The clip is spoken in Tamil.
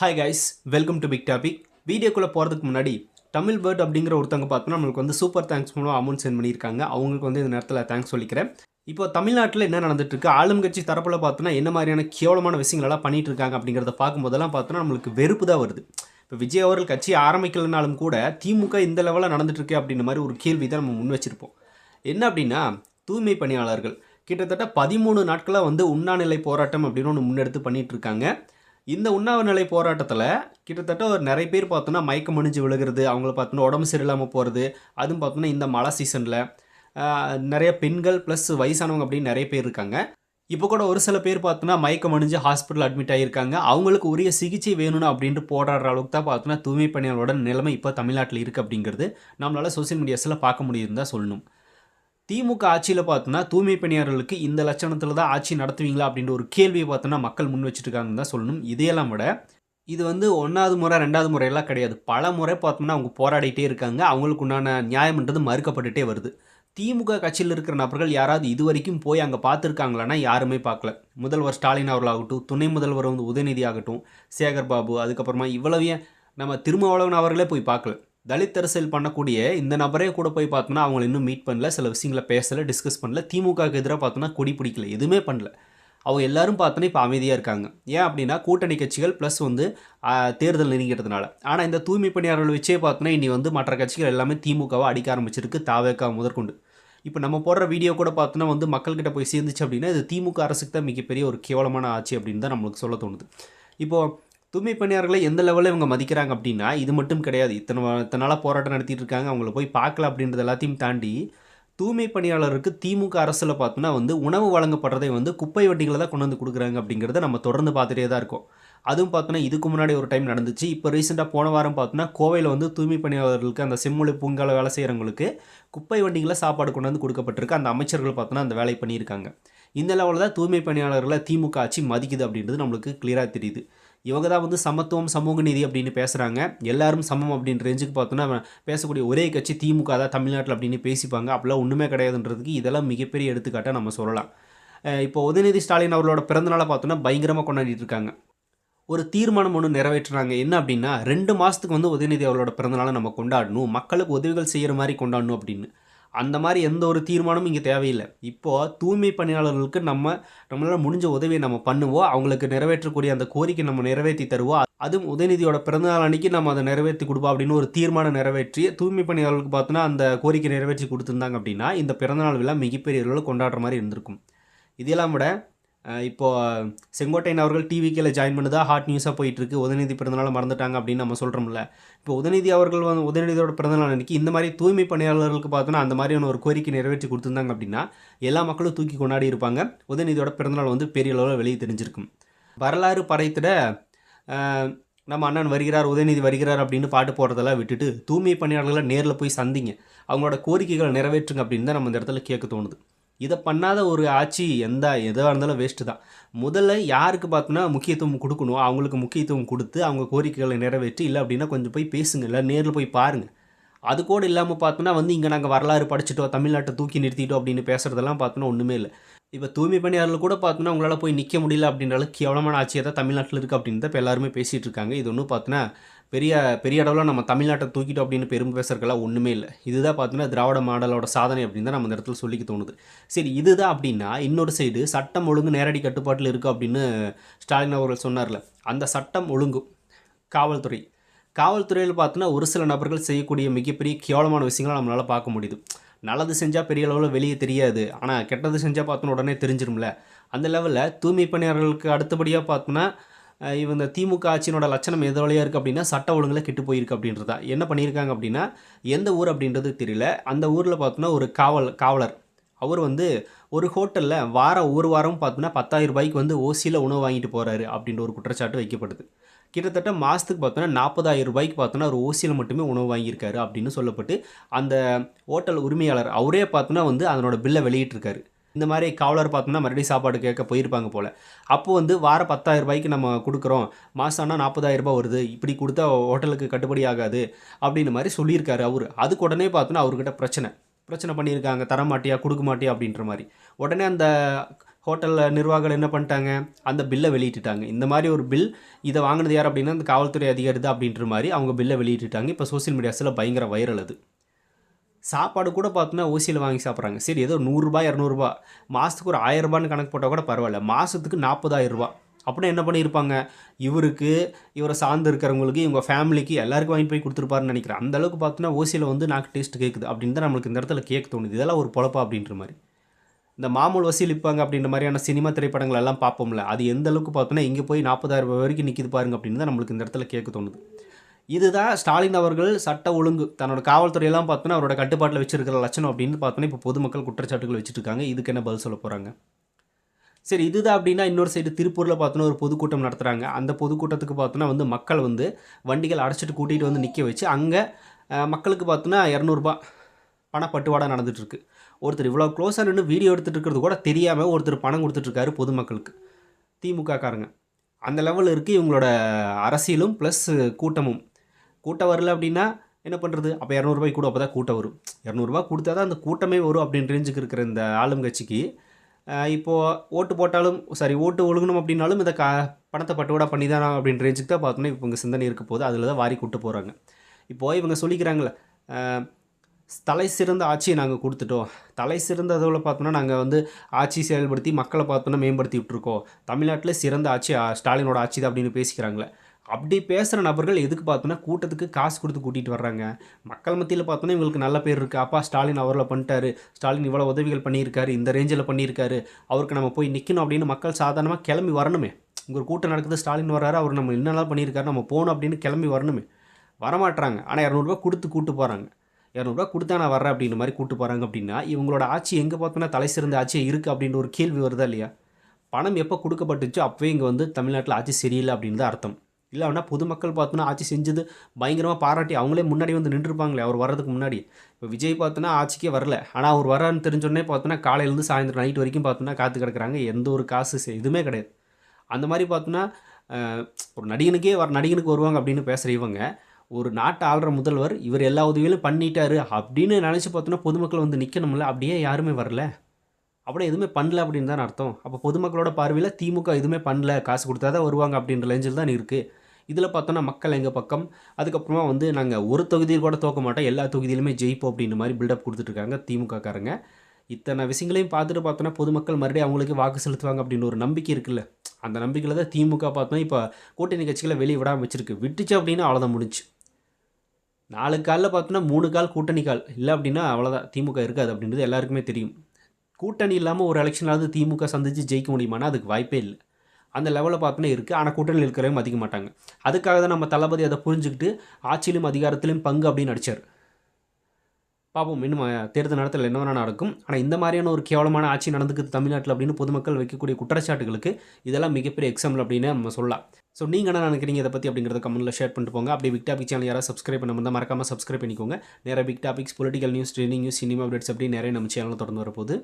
Hi guys welcome to Big Topic வீடியோக்குள்ளே போகிறதுக்கு முன்னாடி தமிழ் பேர்ட் அப்படிங்கிற ஒருத்தவங்க பார்த்தோன்னா நம்மளுக்கு வந்து சூப்பர் தேங்க்ஸ் மூலம் அமௌண்ட் சென்ட் பண்ணியிருக்காங்க. அவங்களுக்கு வந்து இந்த நேரத்தில் தேங்க்ஸ் சொல்லிக்கிறேன். இப்போ தமிழ்நாட்டில் என்ன நடந்துட்டுருக்கு? ஆளும் கட்சி தரப்பில் பார்த்தோன்னா என்ன மாதிரியான கேவலமான விஷயங்களெல்லாம் பண்ணிகிட்டு இருக்காங்க அப்படிங்கிறத பார்க்கும்போதெல்லாம் பார்த்தோன்னா நம்மளுக்கு வெறுப்பு தான் வருது. இப்போ விஜய் அவர்கள் கட்சி ஆரம்பிக்கலனாலும் கூட திமுக இந்த லெவலில் நடந்துட்டுருக்கு அப்படின்ற மாதிரி ஒரு கேள்வி தான் நம்ம முன் வச்சுருப்போம். என்ன அப்படின்னா தூய்மை பணியாளர்கள். கிட்டத்தட்ட பதிமூணு நாட்களாக வந்து உண்ணாநிலை போராட்டம் அப்படின்னு ஒன்று முன்னெடுத்து பண்ணிகிட்ருக்காங்க இந்த உண்ணாநிலை போராட்டத்தில் கிட்டத்தட்ட ஒரு நிறைய பேர் பார்த்தோன்னா மயக்கம் அணிஞ்சு விழுகிறது அவங்கள பார்த்தோன்னா உடம்பு சரியில்லாமல் போகிறது அதுவும் பார்த்தோன்னா இந்த மழை சீசனில் நிறைய பெண்கள் ப்ளஸ் வயசானவங்க அப்படின்னு நிறைய பேர் இருக்காங்க. இப்போ கூட ஒரு சில பேர் பார்த்தோன்னா மயக்கம் அணிஞ்சு ஹாஸ்பிட்டல் அட்மிட் ஆகியிருக்காங்க அவங்களுக்கு உரிய சிகிச்சை வேணும்னு அப்படின்ட்டு போராடுற அளவுக்கு தான் பார்த்தோன்னா தூய்மை பணியாளரோட நிலைமை இப்போ தமிழ்நாட்டில் இருக்குது அப்படிங்கிறது நம்மளால் சோஷியல் மீடியாஸில் பார்க்க முடியுதுன்னு தான் சொல்லணும். திமுக ஆட்சியில் பார்த்தோன்னா தூய்மை பணியாளர்களுக்கு இந்த லட்சணத்தில் தான் ஆட்சி நடத்துவீங்களா அப்படின்ற ஒரு கேள்வியை பார்த்தோன்னா மக்கள் முன் வச்சுருக்காங்கன்னு தான் சொல்லணும். இதையெல்லாம் விட இது வந்து ஒன்றாவது முறை ரெண்டாவது முறையெல்லாம் கிடையாது. பல முறை பார்த்தோம்னா அவங்க போராடிட்டே இருக்காங்க. அவங்களுக்கு உண்டான நியாயம்ன்றது மறுக்கப்பட்டுட்டே வருது. திமுக கட்சியில் இருக்கிற நபர்கள் யாராவது இது வரைக்கும் போய் அங்கே பார்த்துருக்காங்களான்னா யாருமே பார்க்கல. முதல்வர் ஸ்டாலின் அவர்களாகட்டும் துணை முதல்வர் வந்து உதயநிதி ஆகட்டும் சேகர் பாபு அதுக்கப்புறமா இவ்வளவையும் நம்ம திருமாவளவன் அவர்களே போய் பார்க்கல. தலித் அரசியல் பண்ணக்கூடிய இந்த நபரே கூட போய் பார்த்தோம்னா அவங்கள இன்னும் மீட் பண்ணல சில விஷயங்களை பேசலை டிஸ்கஸ் பண்ணல. திமுகவுக்கு எதிராக பார்த்தோன்னா கொடி பிடிக்கல எதுவுமே பண்ணல. அவங்க எல்லாரும் பார்த்தோன்னா இப்போ அமைதியாக இருக்காங்க. ஏன் அப்படின்னா கூட்டணி கட்சிகள் ப்ளஸ் வந்து தேர்தல் நெருங்கிறதுனால ஆனால் இந்த தூய்மை பணியாளர்கள் வச்சே பார்த்தோன்னா இனி வந்து மற்ற கட்சிகள் எல்லாமே திமுகவை அடிக்க ஆரம்பிச்சிருக்கு தாவேக்கா முதற்கொண்டு. இப்போ நம்ம போடுற வீடியோ கூட பார்த்தோன்னா வந்து மக்கள்கிட்ட போய் சேர்ந்துச்சு அப்படின்னா இது திமுக அரசுக்கு தான் மிகப்பெரிய ஒரு கேவலமான ஆட்சி அப்படின்னு தான் நம்மளுக்கு சொல்ல தோணுது. இப்போது தூய்மை பணியாளர்களை எந்த லெவலில் இவங்க மதிக்கிறாங்க அப்படின்னா இது மட்டும் கிடையாது. இத்தனை இத்தனை நாளாக போராட்டம் நடத்திட்டு இருக்காங்க. அவங்கள போய் பார்க்கல அப்படின்றது எல்லாத்தையும் தாண்டி தூய்மை பணியாளருக்கு திமுக அரசில் பார்த்தோன்னா வந்து உணவு வழங்கப்படுறதை வந்து குப்பை வண்டிகளை தான் கொண்டு வந்து கொடுக்குறாங்க அப்படிங்கிறத நம்ம தொடர்ந்து பார்த்துட்டே தான் இருக்கோம். அதுவும் பார்த்தோன்னா இதுக்கு முன்னாடி ஒரு டைம் நடந்துச்சு. இப்போ ரீசெண்டாக போன வாரம் பார்த்தோன்னா கோவையில் வந்து தூய்மை பணியாளர்களுக்கு அந்த செம்மொழி பூங்கால வேலை செய்கிறவங்களுக்கு குப்பை வண்டிகளை சாப்பாடு கொண்டு வந்து கொடுக்கப்பட்டிருக்கு. அந்த அமைச்சர்கள் பார்த்தோன்னா அந்த வேலை பண்ணியிருக்காங்க. இந்த லெவலில் தான் தூய்மை பணியாளர்களை திமுக ஆட்சி மதிக்குது அப்படின்றது நம்மளுக்கு கிளியராக தெரியுது. இவங்க தான் வந்து சமத்துவம் சமூக நீதி அப்படின்னு பேசுகிறாங்க எல்லாரும் சமம் அப்படின்ற ரேஞ்சுக்கு பார்த்தோன்னா பேசக்கூடிய ஒரே கட்சி திமுக தான் தமிழ்நாட்டில் அப்படின்னு பேசிப்பாங்க. அப்படிலாம் ஒன்றுமே கிடையாதுன்றதுக்கு இதெல்லாம் மிகப்பெரிய எடுத்துக்காட்டாக நம்ம சொல்லலாம். இப்போ உதயநிதி ஸ்டாலின் அவர்களோட பிறந்தநாளை பார்த்தோன்னா பயங்கரமாக கொண்டாடிட்டு இருக்காங்க. ஒரு தீர்மானம் ஒன்று நிறைவேற்றுறாங்க. என்ன அப்படின்னா ரெண்டு மாதத்துக்கு வந்து உதயநிதி அவர்களோட பிறந்தநாளை நம்ம கொண்டாடணும். மக்களுக்கு உதவிகள் செய்கிற மாதிரி கொண்டாடணும் அப்படின்னு. அந்த மாதிரி எந்த ஒரு தீர்மானமும் இங்கே தேவையில்லை. இப்போது தூய்மை பணியாளர்களுக்கு நம்ம நம்மளால் முடிஞ்ச உதவியை நம்ம பண்ணுவோம். அவங்களுக்கு நிறைவேற்றக்கூடிய அந்த கோரிக்கை நம்ம நிறைவேற்றி தருவோம். அதுவும் உதயநிதியோட பிறந்தநாள் அன்னைக்கு நம்ம அதை நிறைவேற்றி கொடுப்போம் அப்படின்னு ஒரு தீர்மானம் நிறைவேற்றி தூய்மை பணியாளர்களுக்கு பார்த்தோன்னா அந்த கோரிக்கை நிறைவேற்றி கொடுத்துருந்தாங்க அப்படின்னா இந்த பிறந்தநாள் விழா மிகப்பெரிய அளவில் கொண்டாடுற மாதிரி இருந்திருக்கும். இதெல்லாம் விட இப்போது செங்கோட்டையன் அவர்கள் டிவிக்கில் ஜாயின் பண்ணுதா ஹாட் நியூஸாக போயிட்டுருக்கு. உதயநிதி பிறந்தநாள் மறந்துட்டாங்க அப்படின்னு நம்ம சொல்கிறோம்ல இப்போ உதயநிதி அவர்கள் வந்து உதயநிதியோட பிறந்தநாள் அன்றைக்கி இந்த மாதிரி தூய்மை பணியாளர்களுக்கு பார்த்தோன்னா அந்த மாதிரியான ஒரு கோரிக்கை நிறைவேற்றி கொடுத்துருந்தாங்க அப்படின்னா எல்லா மக்களும் தூக்கி கொண்டாடி இருப்பாங்க. உதயநிதியோட பிறந்தநாள் வந்து பெரிய அளவில் வெளியே தெரிஞ்சிருக்கும். வரலாறு படைத்திட நம்ம அண்ணன் வருகிறார் உதயநிதி வருகிறார் அப்படின்னு பாட்டு போடுறதெல்லாம் விட்டுட்டு தூய்மை பணியாளர்களை நேரில் போய் சந்திங்க. அவங்களோட கோரிக்கைகளை நிறைவேற்றுங்க அப்படின்னு தான் நம்ம இந்த இடத்துல கேட்க தோணுது. இதை பண்ணாத ஒரு ஆட்சி எந்த எதாக இருந்தாலும் வேஸ்ட்டு தான். முதல்ல யாருக்கு பார்த்தோன்னா முக்கியத்துவம் கொடுக்கணும். அவங்களுக்கு முக்கியத்துவம் கொடுத்து அவங்க கோரிக்கைகளை நிறைவேற்றி இல்லை அப்படின்னா கொஞ்சம் போய் பேசுங்க இல்லை நேரில் போய் பாருங்கள் அது கூட இல்லாமல் பார்த்தோன்னா வந்து இங்கே நாங்கள் வரலாறு படிச்சுட்டோம் தமிழ்நாட்டை தூக்கி நிறுத்திட்டோம் அப்படின்னு பேசுகிறதெல்லாம் பார்த்தோன்னா ஒன்றுமே இல்லை. இப்போ தூய்மை பணியாளர்கள் கூட பார்த்தோன்னா உங்களால் போய் நிற்க முடியல அப்படின்ற அளவுக்கு கேவலமான ஆட்சியாக தான் தமிழ்நாட்டில் இருக்குது அப்படின்னு தான் இப்போ எல்லாருமே பேசிகிட்டு இருக்காங்க. இது ஒன்றும் பார்த்தோன்னா பெரிய பெரிய அளவில் நம்ம தமிழ்நாட்டை தூக்கிட்டோம் அப்படின்னு பெரும் பேசுறதுக்கெல்லாம் ஒன்றுமே இல்லை. இதுதான் பார்த்தோன்னா திராவிட மாடலோட சாதனை அப்படின்னு தான் நம்ம இந்த இடத்துல சொல்லிக்க தோணுது. சரி இதுதான் அப்படின்னா இன்னொரு சைடு சட்டம் ஒழுங்கு நேரடி கட்டுப்பாட்டில் இருக்குது அப்படின்னு ஸ்டாலின் அவர்கள் சொன்னார்ல. அந்த சட்டம் ஒழுங்கு காவல்துறை. காவல்துறையில் பார்த்தோன்னா ஒரு சில நபர்கள் செய்யக்கூடிய மிகப்பெரிய கேவலமான விஷயங்களை நம்மளால் பார்க்க முடியுது. நல்லது செஞ்சால் பெரிய அளவில் வெளியே தெரியாது. ஆனால் கெட்டது செஞ்சால் பார்த்தோன்னா உடனே தெரிஞ்சிரும்ல. அந்த லெவலில் தூய்மை பணியாளர்களுக்கு அடுத்தபடியாக பார்த்தோன்னா இவங்க திமுக ஆட்சியினோட லட்சணம் எது வழியாக இருக்குது அப்படின்னா சட்ட ஒழுங்கில் கெட்டு போயிருக்கு அப்படின்றதா. என்ன பண்ணியிருக்காங்க அப்படின்னா எந்த ஊர் அப்படின்றது தெரியல. அந்த ஊரில் பார்த்தோன்னா ஒரு காவல் காவலர். அவர் வந்து ஒரு ஹோட்டலில் வாரம் ஒரு வாரம் பார்த்தோன்னா பத்தாயிரம் ரூபாய்க்கு வந்து ஓசியில் உணவு வாங்கிட்டு போகிறாரு அப்படின்ற ஒரு குற்றச்சாட்டு வைக்கப்படுது. கிட்டத்தட்ட மாதத்துக்கு பார்த்தோன்னா நாற்பதாயிரம் ரூபாய்க்கு பார்த்தோன்னா ஒரு ஓசியில் மட்டுமே உணவு வாங்கியிருக்காரு அப்படின்னு சொல்லப்பட்டு அந்த ஹோட்டல் உரிமையாளர் அவரே பார்த்தோன்னா வந்து அதனோட பில்லை வெளியிட்டிருக்காரு. இந்த மாதிரி காவலர் பார்த்தோம்னா மறுபடியும் சாப்பாடு கேட்க போயிருப்பாங்க போல். அப்போ வந்து வாரம் பத்தாயிரம் ரூபாய்க்கு நம்ம கொடுக்குறோம். மாதம் ஆனால் நாற்பதாயிரம் ரூபாய் வருது. இப்படி கொடுத்தா ஹோட்டலுக்கு கட்டுப்படி ஆகாது அப்படின்ற மாதிரி சொல்லியிருக்காரு அவர். அதுக்கு உடனே பார்த்தோன்னா அவர்கிட்ட பிரச்சனை. பிரச்சனை பண்ணியிருக்காங்க. தர மாட்டியா கொடுக்க மாட்டியா அப்படின்ற மாதிரி. உடனே அந்த ஹோட்டலில் நிர்வாகிகள் என்ன பண்ணிட்டாங்க? அந்த பில்லை வெளியிட்டுட்டாங்க. இந்த மாதிரி ஒரு பில் இதை வாங்கினது யார் அப்படின்னா அந்த காவல்துறை அதிகாரி தான் அப்படின்ற மாதிரி அவங்க பில்லை வெளியிட்டுட்டாங்க. இப்போ சோஷியல் மீடியாஸில் பயங்கர வைரல் அது. சாப்பாடு கூட பார்த்தோன்னா ஓசியில் வாங்கி சாப்பிட்றாங்க. சரி ஏதோ நூறுரூபா இரநூறுபா மாதத்துக்கு ஒரு ஆயிரரூபான்னு கணக்கு போட்டால் கூட பரவாயில்ல. மாதத்துக்கு நாற்பதாயிரரூபா அப்படின்னா என்ன பண்ணியிருப்பாங்க? இவருக்கு இவரை சார்ந்து இருக்கிறவங்களுக்கு இவங்க ஃபேமிலிக்கு எல்லாருக்கும் வாங்கி போய் கொடுத்துருப்பாருன்னு நினைக்கிறேன். அந்த அளவுக்கு பார்த்தோன்னா ஓசியில் வந்து நாக்கு டேஸ்ட் கேட்குது அப்படின்னு தான் நம்மளுக்கு இந்த இடத்துல கேட்க தோணுது. இதெல்லாம் ஒரு பொழப்பா அப்படின்ற மாதிரி. இந்த மாமூல் வசூலிப்பாங்க அப்படின்ற மாதிரியான சினிமா திரைப்படங்கள் எல்லாம் பார்ப்போம்ல அது எந்த அளவுக்கு பார்த்தோன்னா இங்கே போய் நாற்பதாயிரம் ரூபாய் வரைக்கும் நிற்கிது பாருங்க அப்படின்னு தான் நம்மளுக்கு இந்த இடத்துல கேட்க தோணுது. இதுதான் ஸ்டாலின் அவர்கள் சட்ட ஒழுங்கு தன்னோட காவல்துறையெல்லாம் பார்த்தோன்னா அவரோட கட்டுப்பாட்டில் வச்சிருக்கிற லட்சணம் அப்படின்னு பார்த்தோன்னா இப்போ பொதுமக்கள் குற்றச்சாட்டுகள் வச்சுட்டு இருக்காங்க இதுக்கு என்ன பதில் சொல்ல போகிறாங்க சரி இதுதான் அப்படின்னா இன்னொரு சைடு திருப்பூரில் பார்த்தோன்னா ஒரு பொதுக்கூட்டம் நடத்துகிறாங்க அந்த பொதுக்கூட்டத்துக்கு பார்த்தோன்னா வந்து மக்கள் வந்து வண்டிகள் அடைச்சிட்டு கூட்டிகிட்டு வந்து நிற்க வச்சு அங்கே மக்களுக்கு பார்த்தோன்னா இரநூறுபா பணப்பட்டுவாடா நடந்துகிட்ருக்கு ஒருத்தர் இவ்வளோ க்ளோஸாக நின்று வீடியோ எடுத்துகிட்டு இருக்கிறது கூட தெரியாமல் ஒருத்தர் பணம் கொடுத்துட்ருக்காரு பொதுமக்களுக்கு. திமுக காரங்க அந்த லெவலில் இருக்குது இவங்களோட அரசியலும் ப்ளஸ் கூட்டமும். கூட்டம் வரல அப்படின்னா என்ன பண்ணுறது அப்போ இரநூறுபாய்க்கு கூட அப்போ தான் கூட்டம் வரும். இரநூறுபா கொடுத்தா தான் அந்த கூட்டமே வரும் அப்படின்னு ரேஞ்சுக்கு இருக்கிற இந்த ஆளுங்கட்சிக்கு இப்போது ஓட்டு போட்டாலும் சாரி ஓட்டு ஒழுகணும் அப்படின்னாலும் இந்த கா பணத்தை பட்டுவிடா பண்ணி தான் அப்படின்னு ரேஞ்சுக்கு தான் பார்த்தோன்னா இப்போ இங்கே சிந்தனை இருக்க போது அதில் தான் வாரி கூட்டு போகிறாங்க இப்போது இவங்க சொல்லிக்கிறாங்களே தலை சிறந்த ஆட்சியை நாங்கள் கொடுத்துட்டோம். தலை சிறந்த அளவில் பார்த்தோன்னா நாங்கள் வந்து ஆட்சி செயல்படுத்தி மக்களை பார்த்தோன்னா மேம்படுத்தி விட்ருக்கோம் தமிழ்நாட்டில் சிறந்த ஆட்சி ஸ்டாலினோட ஆட்சி தான் அப்படின்னு பேசிக்கிறாங்களே. அப்படி பேசுகிற நபர்கள் எதுக்கு பார்த்தோன்னா கூட்டத்துக்கு காசு கொடுத்து கூட்டிகிட்டு வர்றாங்க. மக்கள் மத்தியில் பார்த்தோன்னா இவங்களுக்கு நல்ல பேர் இருக்குது அப்பா ஸ்டாலின் அவரில் பண்ணிட்டாரு. ஸ்டாலின் இவ்வளோ உதவிகள் பண்ணியிருக்காரு. இந்த ரேஞ்சில் பண்ணியிருக்காரு. அவருக்கு நம்ம போய் நிற்கணும் அப்படின்னு மக்கள் சாதாரணமாக கிளம்பி வரணுமே. இங்கே ஒரு கூட்டம் நடக்குது ஸ்டாலின் வர்றாரு அவர் நம்ம என்னெல்லாம் பண்ணியிருக்காரு நம்ம போகணும் அப்படின்னு கிளம்பி வரணுமே. வரமாட்றாங்க. ஆனால் இரநூறுபா கொடுத்து கூட்டு போகிறாங்க இரநூறுபா கொடுத்தா நான் வரேன் அப்படின்ற மாதிரி கூட்டு போகிறாங்க அப்படின்னா இவங்களோட ஆட்சி எங்கே பார்த்தோன்னா தலை சிறந்த ஆட்சியே இருக்குது அப்படின்ற ஒரு கேள்வி வருதா இல்லையா? பணம் எப்போ கொடுக்கப்பட்டுச்சோ அப்போவே இங்கே வந்து தமிழ்நாட்டில் ஆட்சி சரியில்லை அப்படின்னு தான் அர்த்தம். இல்லை அப்படின்னா பொதுமக்கள் பார்த்தோன்னா ஆட்சி செஞ்சது பயங்கரமாக பாராட்டி அவங்களே முன்னாடி வந்து நின்றுருப்பாங்களே அவர் வர்றதுக்கு முன்னாடி. இப்போ விஜய் பார்த்தோன்னா ஆட்சிக்கே வரல. ஆனால் அவர் வரான்னு தெரிஞ்சோடனே பார்த்தோன்னா காலையிலேருந்து சாயந்தரம் நைட் வரைக்கும் பார்த்தோன்னா காத்து கிடக்குறாங்க. எந்த ஒரு காசு எதுவுமே கிடையாது. அந்த மாதிரி பார்த்தோன்னா ஒரு நடிகனுக்கே வர நடிகனுக்கு வருவாங்க அப்படின்னு பேசுகிற இவங்க. ஒரு நாட்டை ஆள்ற முதல்வர் இவர் எல்லா உதவிகளும் பண்ணிட்டாரு அப்படின்னு நினச்சி பார்த்தோன்னா பொதுமக்கள் வந்து நிற்கணும்ல அப்படியே யாருமே வரல. அப்படியே எதுவுமே பண்ணல அப்படின்னு தான் அர்த்தம். அப்போ பொதுமக்களோட பார்வையில் திமுக எதுவுமே பண்ணல காசு கொடுத்தா தான் வருவாங்க அப்படின்ற லேஞ்சில் தான் இருக்குது இதில் பார்த்தோன்னா மக்கள் எங்கள் பக்கம் அதுக்கப்புறமா வந்து நாங்கள் ஒரு தொகுதியில் கூட தோக்க மாட்டோம் எல்லா தொகுதியிலுமே ஜெயிப்போம் அப்படின்ற மாதிரி பில்டப் கொடுத்துட்ருக்காங்க திமுகக்காரங்க. இத்தனை விஷயங்களையும் பார்த்துட்டு பார்த்தோன்னா பொதுமக்கள் மறுபடியும் அவங்களுக்கு வாக்கு செலுத்துவாங்க அப்படின்னு ஒரு நம்பிக்கை இருக்குல்ல. அந்த நம்பிக்கையில் தான் திமுக பார்த்தோன்னா இப்போ கூட்டணி கட்சிகளை வெளியே விடாமல் வச்சிருக்கு. விட்டுச்சு அப்படின்னா அவ்வளோதான் முடிஞ்சு. நாலு காலில் பார்த்தோன்னா மூணு கால் கூட்டணி கால். இல்லை அப்படின்னா அவ்வளோதான் திமுக இருக்காது அப்படின்றது எல்லாருக்குமே தெரியும். கூட்டணி இல்லாமல் ஒரு எலெக்ஷனாவது திமுக சந்தித்து ஜெயிக்க முடியுமானா அதுக்கு வாய்ப்பே இல்லை. அந்த லெவலில் பார்த்தோன்னா இருக்குது ஆனால் கூட்டணியில் இருக்கிறவங்க மதிக்க மாட்டாங்க அதுக்காக தான் நம்ம தளபதி அதை புரிஞ்சுக்கிட்டு ஆட்சியிலும் அதிகாரத்திலும் பங்கு அப்படின்னு அடிச்சார் பார்ப்போம் இன்னும் தேர்தல் நேரத்தில் என்ன வேணா நடக்கும். ஆனால் இந்த மாதிரியான ஒரு கேவலமான ஆட்சி நடந்துக்குது தமிழ்நாட்டில் அப்படின்னு பொதுமக்கள் வைக்கக்கூடிய குற்றச்சாட்டுகளுக்கு இதெல்லாம் மிகப்பெரிய எக்ஸாம்பிள் அப்படின்னு நம்ம சொல்லலாம். ஸோ நீங்கள் என்ன நினைக்கிறீங்க இதை பற்றி அப்படிங்கிறத கமெண்ட்டில் ஷேர் பண்ணிட்டு போங்க. அப்படியே பிக் டாபிக் சேனல் யாராவது சப்ஸ்கிரைப் பண்ண மறக்காமல் சப்ஸ்கிரைப் பண்ணிக்கோங்க. நிறைய Big Topics political news training news cinema updates அப்படி நிறைய நம்ம சேனலில் தொடர்ந்து வரப்போகுது.